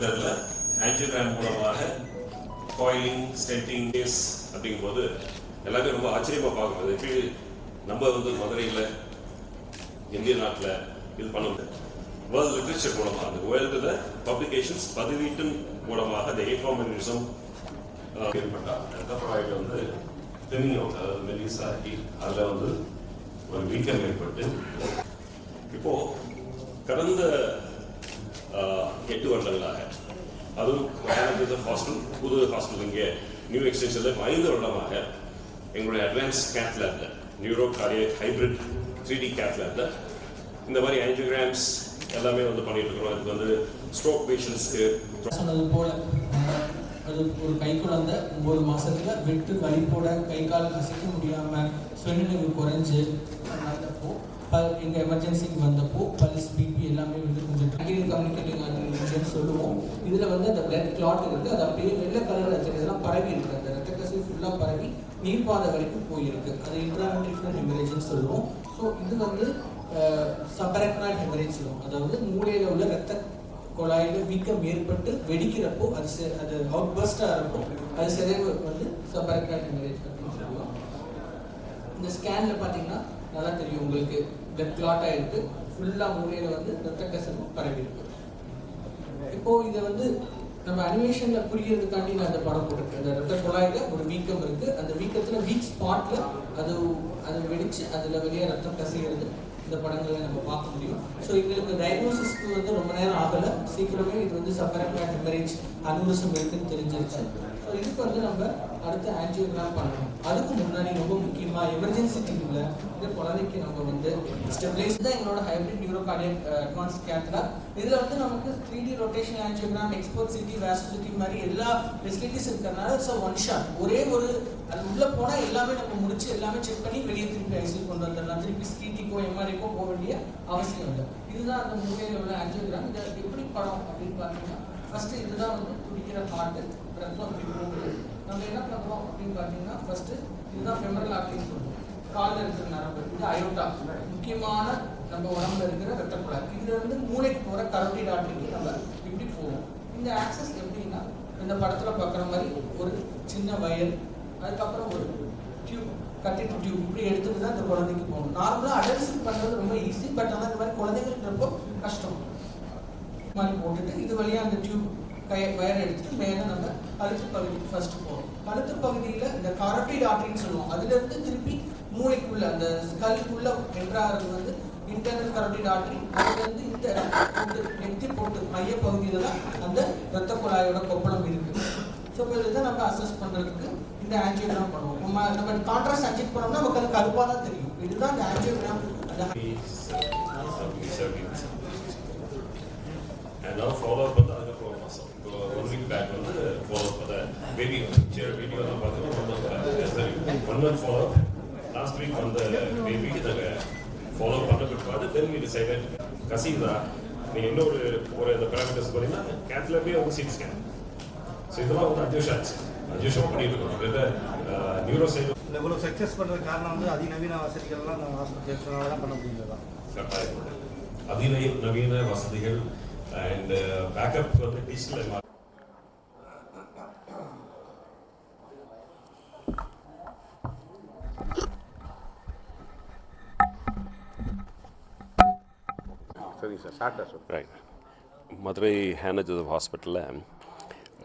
மெத்தடில் ஆன்ஜியோகிராம் மூலமாக coiling ஸ்டென்டிங் case அப்படிங்கும்போது எல்லாமே ரொம்ப ஆச்சரியமாக பார்க்குறது ஆக்சுவலி நம்ம வந்து மதுரையில் இந்திய நாட்டில் இது பண்ண முடியாது வேர்ல்டு லிட்ரேச்சர் மூலமாக அந்த வேர்ல்டில் பப்ளிகேஷன்ஸ் பதிவீட்டின் மூலமாக அந்த ஏகாமனிசம் ஏற்பட்டார். ரத்தப்படாயில் வந்து தின்னிங் அவுட் அதாவது மெலிஸ் ஆகி அதில் வந்து ஒரு வீக்கம் ஏற்பட்டு இப்போ கடந்த ஆஹ், எட்டு வருடங்களாக அதுவும் ஹாஸ்டல் புது ஹாஸ்டல் இங்கே நியூ எக்ஸ்டென்ஷனில் ஐந்து வருடமாக எங்களுடைய அட்வான்ஸ் கேத் லேப்ல neuro cardiac hybrid three D cath லேப்ல இந்த மாதிரி ஆன்ஜியோகிராம்ஸ் எல்லாமே வந்து பண்ணிட்டு இருக்கிறோம். அதுக்கு வந்து ஸ்ட்ரோக் பேஷண்ட்ஸ்க்கு சொன்னது போல அது ஒரு கை குழந்தை ஒன்பது மாசத்துல வெட்டு வலிப்போட கை கால் அசைக்க முடியாம சுயநினைவு குறைஞ்சு நடந்தப்போ ப எங்கள் எமர்ஜென்சிக்கு வந்தப்போ பல்ஸ் பிபி எல்லாமே வந்து கொஞ்சம் ட்ரங்கிங் கம்யூனிகேட்டிங் ஆர்கனைசேஷன் சொல்லுவோம். இதில் வந்து அந்த பிளட் கிளாட் இருக்குது அது அப்படியே வெள்ளை கலரில் இதெல்லாம் பரவி இருக்கு. அந்த ரத்த கசிவு ஃபுல்லாக பரவி நீர்ப்பாதை வரைக்கும் போயிருக்கு. அது இன்ட்ராமெட்ரிகுலர் ஹெமரேஜ்னு சொல்லுவோம். ஸோ இது வந்து சபரக்னால் ஹெமரேஜ் சொல்லுவோம். அதாவது மூளையில் உள்ள ரத்த குழாயில் வீக்கம் ஏற்பட்டு வெடிக்கிறப்போ அது அது அவுட் பர்ஸ்ட் இருக்கும் அது சிதைவு வந்து சபரக்னால் ஹெமரேஜ் அப்படின்னு இந்த ஸ்கேன்ல பாத்தீங்கன்னா நல்லா தெரியும். உங்களுக்கு பிளட் கிளாட் ஆயிருக்கு ஃபுல்லா மூளையில வந்து ரத்த கசிவு பரவி இருக்கு. இப்போ இதை வந்து நம்ம அனிமேஷன்ல புரியறதுக்காண்டி நான் அந்த படம் போட்டிருக்கேன். அந்த ரத்த குழாயில ஒரு வீக்கம் இருக்கு. அந்த வீக்கத்துல வீக் ஸ்பாட்ல அது அது வெடிச்சு அதுல வெளியே ரத்தம் கசிகிறது இந்த படங்களை நம்ம பார்க்க முடியும். ஸோ எங்களுக்கு டயக்னோசிஸ்க்கு வந்து ரொம்ப நேரம் ஆகலை. சீக்கிரமே இது வந்து சப்பரக்லாட் ஹெமரேஜ் அனுரசம் இருக்குன்னு தெரிஞ்சிருச்சு. ஸோ இதுக்கு வந்து நம்ம அடுத்து ஆன்ஜியோகிராம் பண்ணணும். அதுக்கு முன்னாடி ரொம்ப முக்கியமா எமர்ஜென்சி டீம்ல இந்த குழந்தைக்கு நம்ம வந்து ஸ்டெபிலைஸ் தான் எங்களோட ஹைப்ரிட் நியூரோகார்டியக் அட்வான்ஸ் கேத்லா இதுல வந்து நமக்கு three D rotation angiogram Xper CT VasoCT மாதிரி எல்லா ஃபெசிலிட்டிஸ் இருக்கிறதுனால ஸோ ஒன் ஷாட் ஒரே ஒரு அது உள்ள போனா எல்லாமே நம்ம முடிச்சு எல்லாமே செக் பண்ணி வெளியே திருப்பி ஐசியூ கொண்டு வந்துடலாம். திருப்பி ஸ்கிடிக்கோ எம்ஆர்ஐக்கோ போக வேண்டிய அவசியம் இல்லை. இதுதான் அந்த மூலையில் உள்ள ஆன்ஜியோகிராம் இதை எப்படி படம் அப்படின்னு பார்த்தீங்கன்னா ஃபர்ஸ்ட் இதுதான் வந்து துடிக்கிற ஹார்ட் ரத்தம் துடிக்கிறது நம்ம என்ன பண்ணுறோம் அப்படின்னு பார்த்தீங்கன்னா ஃபர்ஸ்ட் இதுதான் ஃபெமரல் ஆர்டின்னு சொல்லுவோம் காலில் இருக்கிற நரம்பு இது அயோட்டா முக்கியமான நம்ம உடம்புல இருக்கிற ரத்த குழாய் இதுல இருந்து மூளைக்கு போற கரோட்டிட் ஆர்டரிக்கு நம்ம இப்படி போவோம். இந்த ஆக்சஸ் எப்படின்னா இந்த படத்துல பார்க்குற மாதிரி ஒரு சின்ன வயல் அதுக்கப்புறம் ஒரு டியூப் கட்டிட்டு டியூப் இப்படி எடுத்துட்டு தான் இந்த குழந்தைக்கு போகணும். நார்மலாக அடல்ட்ஸுக்கு பண்ணுறது ரொம்ப ஈஸி பட் ஆனால் இந்த மாதிரி குழந்தைங்களுக்கு ரொம்ப கஷ்டம். மாதிரி போட்டுட்டு இது வழியா அந்த டியூப் கய வயர் எடுத்துட்டு மேலே நம்ம கழுத்து பகுதிக்கு ஃபர்ஸ்ட் போவோம் கழுத்து பகுதியில் இந்த காரட்டிட் ஆர்டரின்னு சொல்லுவோம். அதுலேருந்து திருப்பி மூளைக்குள்ள அந்த ஸ்கல்லுக்குள்ள என்ட்ராகிறது வந்து இன்டர்னல் கரோட்டிட் ஆர்டரி அதுலேருந்து இந்த போட்டு நெத்தி போட்டு மைய பகுதியில் தான் அந்த ரத்த குழாயோட கொப்பளம் இருக்கு. ஸோ இப்போ இதை நம்ம அசஸ் பண்ணுறதுக்கு இந்த ஆன்ஜியோகிராம் பண்ணுவோம். நம்ம நம்ம கான்ட்ராஸ்ட் அட்ஜெக்ட் பண்ணோம்னா நமக்கு அது கருப்பாக தான் தெரியும். இதுதான் இந்த ஆன்ஜியோகிராம் அந்த And now follow up வந்து அதுக்கப்புறம் ஒரு மாதம் இப்போ ஒன் வீக் பேக் வந்து ஃபாலோ அப் அதை பேபி வந்து சரி வீடியோ எல்லாம் பார்த்தீங்கன்னா one month follow up last week வந்த பேபிக்கு நாங்கள் ஃபாலோ பண்ண பிற்பாடு தென் வீடு சைடு கசிதா நீங்கள் இன்னொரு ஒரு இந்த பேராமீட்டர்ஸ் பார்த்தீங்கன்னா கேத்லபே வந்து சிடி ஸ்கேன் ஸோ இதெல்லாம் வந்து அஞ்சு வருஷம் ஆச்சு. அஞ்சு வருஷம் பண்ணிட்டு இருக்கோம். நியூரோ சைடு இல்லை இவ்வளோ சக்ஸஸ் பண்ணுறதுக்கு காரணம் வந்து அதிநவீன வசதிகள்லாம் நம்ம ஹாஸ்பிட்டல்ஸ்னால தான் பண்ண முடியுது கட்டாயம் அதிநவீன நவீன வசதிகள் அண்ட் பேக்கப் வந்து டிஜிட்டல் சரிங்க சார் ஷார்ட்டாக ரைட் மதுரை ஹேனா ஜோசப் ஹாஸ்பிட்டலில்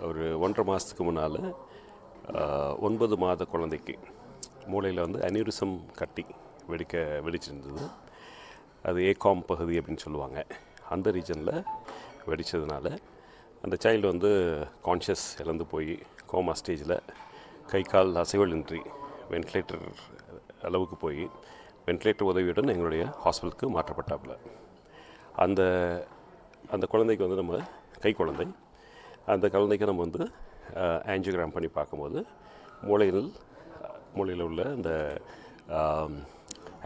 ஒரு ஒன்றரை மாதத்துக்கு முன்னால் ஒன்பது மாத குழந்தைக்கு மூளையில் வந்து அனியூரிசம் கட்டி வெடிக்க வெடிச்சிருந்தது. அது ஏகாம் பகுதி அப்படின்னு சொல்லுவாங்க. அந்த ரீஜனில் வெடித்ததுனால அந்த சைல்டு வந்து கான்ஷியஸ் இழந்து போய் கோமா ஸ்டேஜில் கை கால் அசைவலின்றி வென்டிலேட்டர் அளவுக்கு போய் வென்டிலேட்டர் உதவியுடன் எங்களுடைய ஹாஸ்பிட்டலுக்கு மாற்றப்பட்டாப்புல. அந்த அந்த குழந்தைக்கு வந்து நம்ம கை குழந்தை. அந்த குழந்தைக்கு நம்ம வந்து ஆன்ஜியோகிராம் பண்ணி பார்க்கும்போது மூளையில் மூளையில் உள்ள அந்த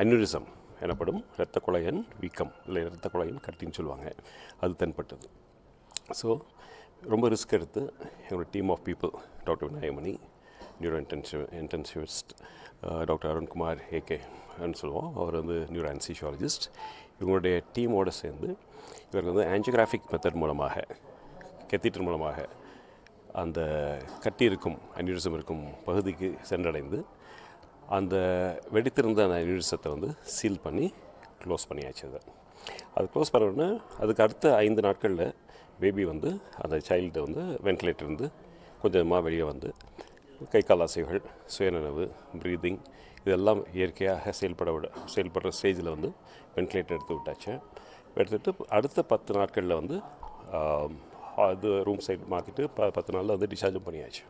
அன்யூரிசம் எனப்படும் இரத்த குழையன் வீக்கம் இல்லை இரத்த குழையன் கட்டின்னு சொல்லுவாங்க. அது தென்பட்டது. ஸோ ரொம்ப ரிஸ்க் எடுத்து எங்களோட team of people doctor Vinayagamani neuro intensive intensivist doctor Arunkumar AK சொல்லுவோம். அவர் வந்து நியூரோ அன்சிஷியாலஜிஸ்ட் இவங்களுடைய டீமோடு சேர்ந்து இவருக்கு வந்து ஆன்ஜியோகிராஃபிக் மெத்தட் மூலமாக கெத்தீட்டர் மூலமாக அந்த கட்டி இருக்கும் அன்யூரிசம் இருக்கும் பகுதிக்கு சென்றடைந்து அந்த வெடித்திருந்த அந்த அனியூரிசத்தை வந்து சீல் பண்ணி க்ளோஸ் பண்ணியாச்சு அதை. அது க்ளோஸ் பண்ண உடனே அதுக்கு அடுத்த ஐந்து நாட்களில் பேபி வந்து அந்த சைல்டு வந்து வென்டிலேட்டர் இருந்து கொஞ்சமாக வெளியே வந்து கை கால் அசைகள் சுயநினைவு ப்ரீதிங் இதெல்லாம் இயற்கையாக செயல்பட விட செயல்படுற ஸ்டேஜில் வந்து வென்டிலேட்டர் எடுத்து விட்டாச்சு. எடுத்துகிட்டு அடுத்த பத்து நாட்களில் வந்து அது ரூம் சைடு மாற்றிட்டு ப பத்து நாளில் வந்து டிஸ்சார்ஜும் பண்ணியாச்சு.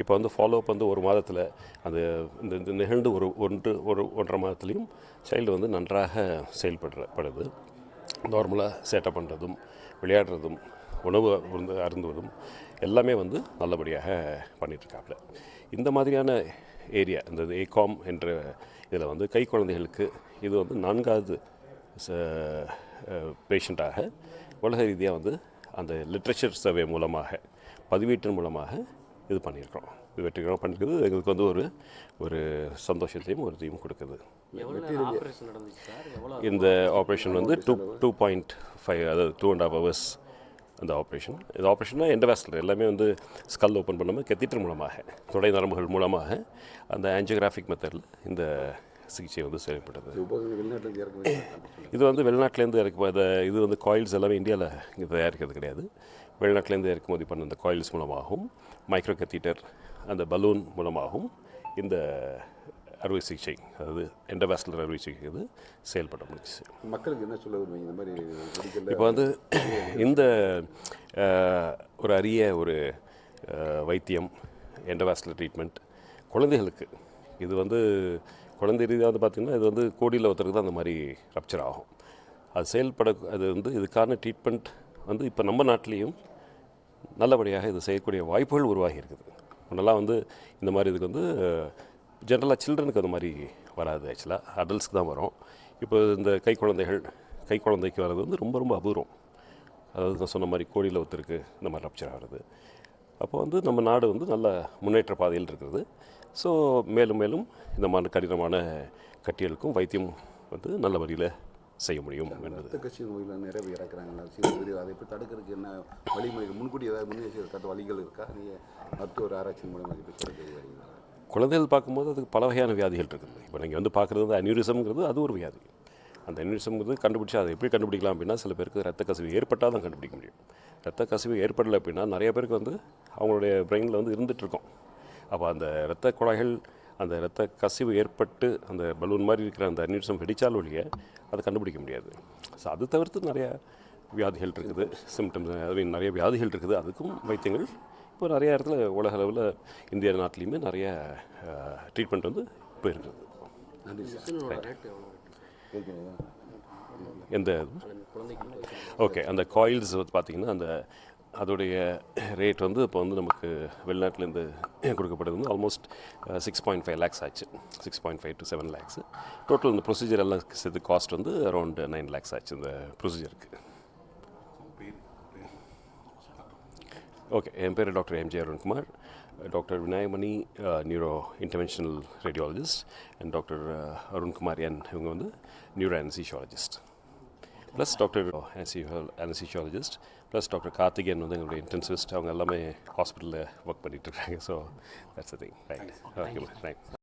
இப்போ வந்து ஃபாலோஅப் வந்து ஒரு மாதத்தில் அந்த இந்த இந்த நிகழ்ந்து ஒரு ஒன்று ஒரு ஒன்றரை மாதத்துலேயும் சைல்டு வந்து நன்றாக செயல்படுற படுது. நார்மலாக சேட்டை பண்ணுறதும் விளையாடுறதும் உணவு வந்து அருந்துவதும் எல்லாமே வந்து நல்லபடியாக பண்ணிகிட்ருக்காப்புல இந்த மாதிரியான ஏரியா இந்த ஏகாம் என்ற இதில் வந்து கை குழந்தைகளுக்கு இது வந்து நான்காவது பேஷண்ட்டாக உலக ரீதியாக வந்து அந்த லிட்ரேச்சர் சர்வே மூலமாக பதிவீட்டின் மூலமாக இது பண்ணியிருக்கிறோம். இது வெற்றிகரமாக பண்ணியிருக்கிறது எங்களுக்கு வந்து ஒரு ஒரு சந்தோஷத்தையும் ஒரு இதையும் கொடுக்குது இந்த ஆப்ரேஷன் வந்து டூ டூ பாயிண்ட் ஃபைவ் அதாவது டூ அண்ட் ஹாஃப் ஹவர்ஸ் அந்த ஆப்ரேஷன் இந்த ஆப்ரேஷன்னா எண்டவாஸ்டர் எல்லாமே வந்து ஸ்கல் ஓப்பன் பண்ணாமல் கெத்திட்டர் மூலமாக தொடை நரம்புகள் மூலமாக அந்த ஆஞ்சியோகிராஃபிக் மெத்தடில் இந்த சிகிச்சை வந்து வேண்டிய இது வந்து வெளிநாட்டிலேருந்து இறக்கு இது வந்து காயில்ஸ் எல்லாமே இந்தியாவில் இங்கே தயாரிக்கிறது கிடையாது. வெளிநாட்டிலேருந்து இறக்குமதி பண்ண இந்த காயில்ஸ் மூலமாகவும் மைக்ரோ கத்தீட்டர் அந்த பலூன் மூலமாகவும் இந்த அறுவை சிகிச்சை அதாவது எண்டவாஸ்குலர் அறுவை சிகிச்சை இது செயல்பட முடிச்சு மக்களுக்கு என்ன சொல்ல இந்த மாதிரி இப்போ வந்து இந்த ஒரு அரிய ஒரு வைத்தியம் எண்டவாஸ்குலர் ட்ரீட்மெண்ட் குழந்தைகளுக்கு இது வந்து குழந்தை ரீதியாக வந்து பார்த்திங்கன்னா இது வந்து கோடியில் ஒருத்தருக்கு தான் அந்த மாதிரி ரப்ச்சர் ஆகும். அது செயல்பட அது வந்து இதுக்கான ட்ரீட்மெண்ட் வந்து இப்போ நம்ம நாட்டிலையும் நல்லபடியாக இது செய்யக்கூடிய வாய்ப்புகள் உருவாகி இருக்குது. முன்னெல்லாம் வந்து இந்த மாதிரி இதுக்கு வந்து ஜென்ரலாக சில்ட்ரனுக்கு அந்த மாதிரி வராது ஆக்சுவலாக அடல்ட்ஸ்க்கு தான் வரும். இப்போ இந்த கை குழந்தைகள் கை குழந்தைக்கு வர்றது வந்து ரொம்ப ரொம்ப அபூர்வம். அதாவது நான் சொன்ன மாதிரி கோடியில் ஒருத்தருக்கு இந்த மாதிரி ரப்ச்சர் ஆகிறது. அப்போ வந்து நம்ம நாடு வந்து நல்ல முன்னேற்ற பாதையில் இருக்கிறது. ஸோ மேலும் மேலும் இந்த மாதிரி கடினமான கட்டியலுக்கும் வைத்தியம் வந்து நல்ல வழியில் செய்ய முடியும் என்பது. கட்சி நோயில் நிறைய பேர் இறக்குறாங்க சீக்கிரம் அதை எப்படி தடுக்கிறதுக்கு என்ன வழிமுறைகள்? முன்கூட்டி ஏதாவது முன்னெச்சரிக்கை வழிகள் இருக்கா? நீங்கள் மருத்துவர் ஆராய்ச்சி மூலமாக இப்போ சொல்ல குழந்தைகள் பார்க்கும்போது அதுக்கு பல வகையான வியாதிகள் இருக்குது. இப்போ நீங்கள் வந்து பார்க்குறது வந்து அனியூரிசம்ங்கிறது அது ஒரு வியாதி. அந்த அனியூரிசம்ங்கிறது கண்டுபிடிச்சி அதை எப்படி கண்டுபிடிக்கலாம் அப்படின்னா சில பேருக்கு ரத்த கசிவு ஏற்பட்டால் தான் கண்டுபிடிக்க முடியும். ரத்த கசிவு ஏற்படலை அப்படின்னா நிறைய பேருக்கு வந்து அவங்களுடைய பிரெயினில் வந்து இருந்துட்டு இருக்கும். அப்போ அந்த இரத்த குழாய்கள் அந்த இரத்த கசிவு ஏற்பட்டு அந்த பலூன் மாதிரி இருக்கிற அந்த அனியூரிசம் வெடிச்சால் ஒழிய அதை கண்டுபிடிக்க முடியாது. ஸோ அது தவிர்த்து நிறைய வியாதிகள் இருக்குது சிம்டம்ஸ் ஐ மீன் நிறைய வியாதிகள் இருக்குது. அதுக்கும் வைத்தியங்கள் இப்போ நிறைய இடத்துல உலக அளவில் இந்திய நாட்டிலையுமே நிறைய ட்ரீட்மெண்ட் வந்து இப்போ இருக்குது எந்த ஓகே அந்த காயில்ஸ் வந்து பார்த்திங்கன்னா அந்த அதோடைய ரேட் வந்து இப்போ வந்து நமக்கு வெளிநாட்டிலேருந்து கொடுக்கப்படுது. வந்து almost six point five lakhs ஆச்சு. Six point five to seven lakhs total இந்த ப்ரொசீஜர் எல்லாம் சேர்த்து காஸ்ட் வந்து அரௌண்ட் நைன் லேக்ஸ் ஆச்சு இந்த ப்ரொசீஜருக்கு ஓகே என் பேர் doctor MJ Arunkumar. Doctor Vinayagamani neuro interventional radiologist and doctor Arunkumar என் இவங்க வந்து neuro anaesthesiologist plus doctor anaesthesiologist plus doctor Karthikeyan வந்து எங்களுடைய இன்டென்சிவிஸ்ட் அவங்க எல்லாமே ஹாஸ்பிட்டலில் ஒர்க் பண்ணிகிட்டு இருக்காங்க. So that's thing right right